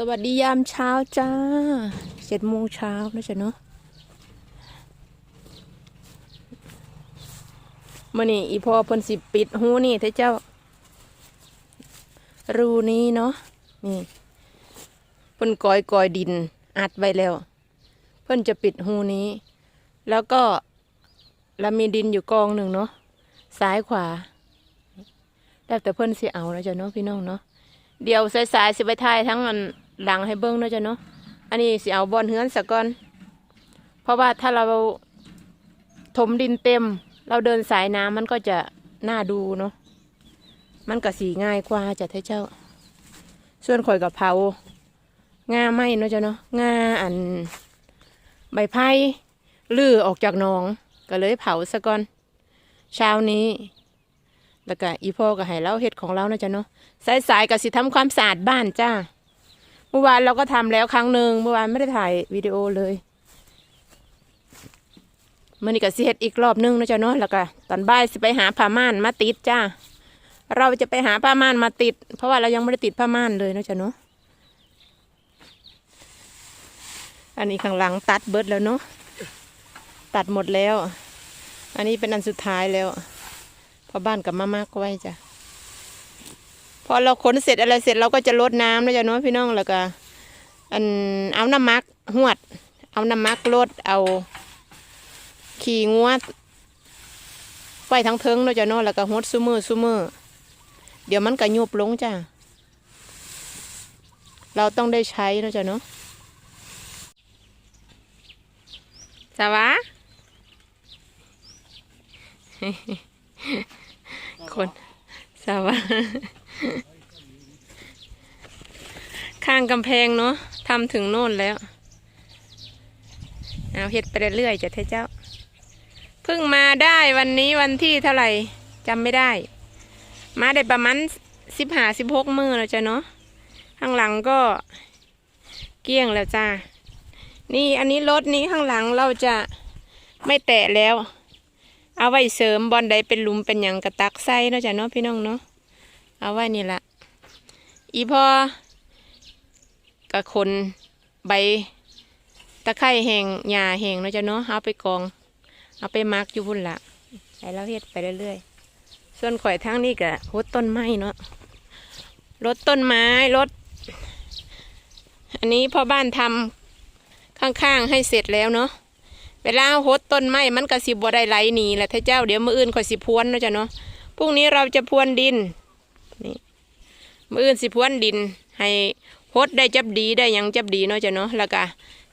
สวัสดียามเช้าจ้าเจ็ดโมงเช้านะจ๊ะเนาะมื่อนี้อีพ่อเพิ่นสิปิดหูนี่เท่าเจ้า รูนี้เนาะนี่เพิ่นกอยกอยดินอัดไว้แล้ว เพิ่นจะปิดหูนี้ แล้วก็แล้วมีดินอยู่กองหนึ่งเนาะซ้ายขวาแล้วแต่เพิ่นสิเอาแล้วจ้ะเนาะพี่น้องเนาะเดี๋ยวสายๆสิไปถ่ายทั้งอัน หลังให้เบิ้งเนาะจ้ะเนาะ อันนี้สิเอาบอลเฮือนสะก่อน เพราะว่าถ้าเราถมดินเต็ม เราเดินสายน้ำมันก็จะน่าดูเนาะ มันก็สีง่ายกว่าจ้ะเท่าเจ้า ส่วนข่อยกับเผางาไหมเนาะจ้ะเนาะงาอันใบไผ่ลื้อออกจากหนองก็เลยเผาซะก่อน เช้านี้ แล้วก็อีพ่อก็ให้เราเฮ็ดของเรานะจ๊ะเนาะสายสายๆก็สิทำความสะอาดบ้านจ้า เมื่อวานเราก็ทำแล้วครั้งหนึ่งเมื่อวานไม่ได้ถ่ายวิดีโอเลยมื่อนี้ก็สิเฮ็ดอีกรอบหนึงนะจ๊ะเนาะแล้วก็ตอนบ่ายสิไปหาผ้าม่านมาติดจ้าเราจะไปหาผ้าม่านมาติด เพราะว่าเรายังไม่ได้ติดผ้าม่านเลยนะจ๊ะเนาะอันนี้ข้างหลังตัดเบิดแล้วเนาะตัดหมดแล้ว อันนี้เป็นอันสุดท้ายแล้วพอบ้านกับมามากไว้จ้ะ พอเราขนเสร็จอะไรเสร็จเราก็จะลดน้ำนะจ๊ะเนาะพี่น้องแล้วก็อันเอาน้ำมักหวด เอาน้ำมักลดเอา ขี่งวดไว้ทั้งเทิงนะจ๊ะเนาะแล้วก็หดซุมือซุมือเดี๋ยวมันก็ยุบลงจ้ะเราต้องได้ใช้นะจ๊ะเนาะสวะคนสาวะ ข้างกำแพงเนาะทำถึงโน่นแล้ว เอาเฮ็ดไปเรื่อยๆจะเทเจ้า เพิ่งมาได้วันนี้วันที่เท่าไหร่จำไม่ได้ มาได้ประมาณสิบห้าสิบหกมือแล้วจ้ะเนาะ ข้างหลังก็เกี้ยงแล้วจ้า นี่อันนี้รถนี้ข้างหลังเราจะไม่แตะแล้ว เอาไว้เสริมบอลใดเป็นหลุมเป็นหยังกระตักไส้เนาะจ้ะเนาะพี่น้องเนาะ เอาไว้นี่ละอีพอกับคนใบตะไคร้แห้งหญ้าแห้งเนาะจ้ะเนาะเอาไปกอง เอาไปมักอยู่พุ่นละไปแล้วเฮ็ดไปเรื่อยๆ ส่วนข่อยทางนี้ก็รดต้นไม้เนาะรดต้นไม้รดอันนี้พ่อบ้านทำข้างๆให้เสร็จแล้วเนาะเวลาหดต้นไม้มันก็สิบ่ได้ไหลหนีแหละท่าเจ้าเดี๋ยวมืออื่นค่อยสิพวนเนาะจ้ะเนาะพรุ่งนี้เราจะพวนดิน มืออื่นสิพวนดิน ให้หดได้จับดีได้ยังจับดีเนาะจ้ะเนาะแล้วก็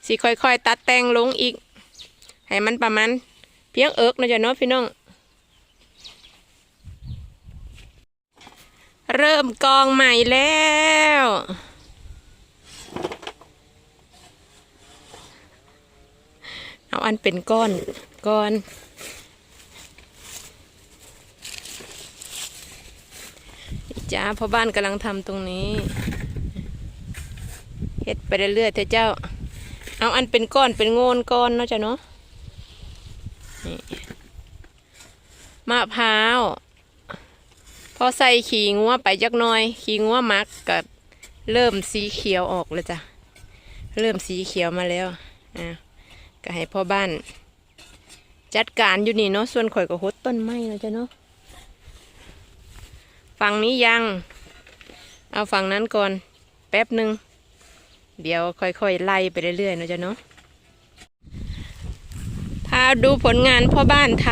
สิค่อยๆ ตัดแต่งลงอีก ให้มันประมาณเพียงเอิกเนาะจ้ะเนาะพี่น้องเริ่มกองใหม่แล้ว เอาอันเป็นก้อนก้อน จ้าพ่อบ้านกำลังทำตรงนี้เฮ็ดไปเรื่อยๆเถอะเจ้า เอาอันเป็นก้อนเป็นโงนก้อนเนาะจ้ะเนาะมะพร้าวพอใส่ขี่งัวไปจักหน่อย ขี่งัวมักก็เริ่มสีเขียวออกแล้วจ้ะเริ่มสีเขียวมาแล้วอ่าก็ให้พ่อบ้าน จัดการอยู่นี่เนาะส่วนข่อยก็หดต้นไม้เนาะจ้ะเนาะ ฝั่งนี้ยัง เอาฝั่งนั้นก่อน แป๊บหนึ่ง เดี๋ยวค่อยๆไล่ไปเรื่อยๆนะจ้ะเนาะ พาดูผลงานพ่อบ้านท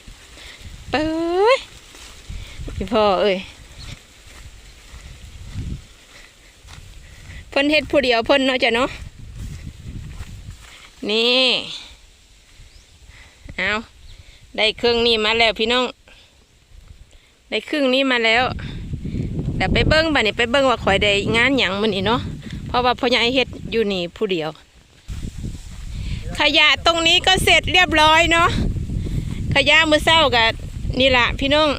ำเป้ยพี่พ่อเอ้ยเพิ่นเฮ็ดผู้เดียวเพิ่นเนาะจ้ะเนาะ นี่ เอาได้เครื่องนี้มาแล้วพี่น้อง ได้ครึ่งนี้มาแล้วแต่ไปเบิ้งบ่านี่ไปเบิ้งว่าข่อยได้งานหยังมันนี่เนาะเพราะว่าพ่อใหญ่เฮ็ดอยู่นี่ผู้เดียว ขยะตรงนี้ก็เสร็จเรียบร้อยเนาะขยะมือเศร้ากับนี่ละพี่น้อง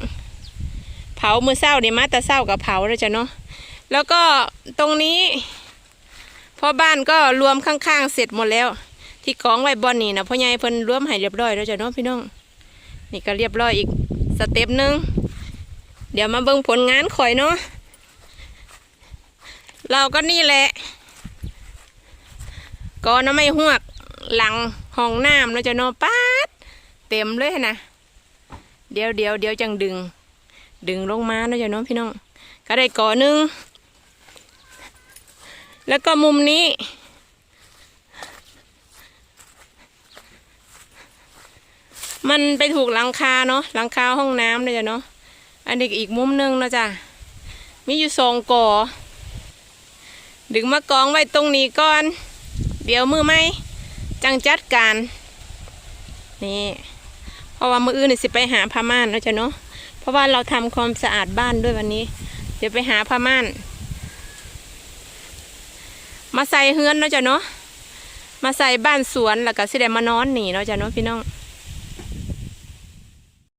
เผามือเศร้านี่มาแต่เศร้ากับเผาแล้วจ้ะเนาะแล้วก็ตรงนี้พ่อบ้านก็รวมข้างๆเสร็จหมดแล้ว ที่กองไว้บอนนี่นะพ่อใหญ่เพิ่นรวมให้เรียบร้อยแล้วจ้ะเนาะพี่น้องนี่ก็เรียบร้อยอีกสเต็ปหนึ่ง เดี๋ยวมาเบิ่งผลงานข่อยเนาะ เราก็นี่แหละก็น้ำไม่หวกหลังห้องน้ำเราจะนอป๊าดเต็มเลยนะ เดี๋ยวเดี๋ยวเดี๋ยวจังดึง ดึงลงมาเนาะจะน้องพี่น้อง ก็ได้ก่อหนึ่งแล้วก็มุมนี้ มันไปถูกหลังคาเนาะหลังคาห้องน้ำเลยจ้ะเนาะ อันนี้ก็อีกมุมหนึงนะจ้ะมีอยู่สองก่อดึงมากองไว้ตรงนี้ก่อน เดี๋ยวมือไหมจังจัดการนี่เพราะว่ามืออื่นสิไปหาผ้าม่านนะจ้ะเนาะเพราะว่าเราทำความสะอาดบ้านด้วยวันนี้ เดี๋ยวไปหาผ้าม่าน มาใส่เฮือนนะจ้ะเนาะมาใส่บ้านสวนแล้วก็สิได้มานอนหนีเนาะจ้ะเนาะพี่น้อง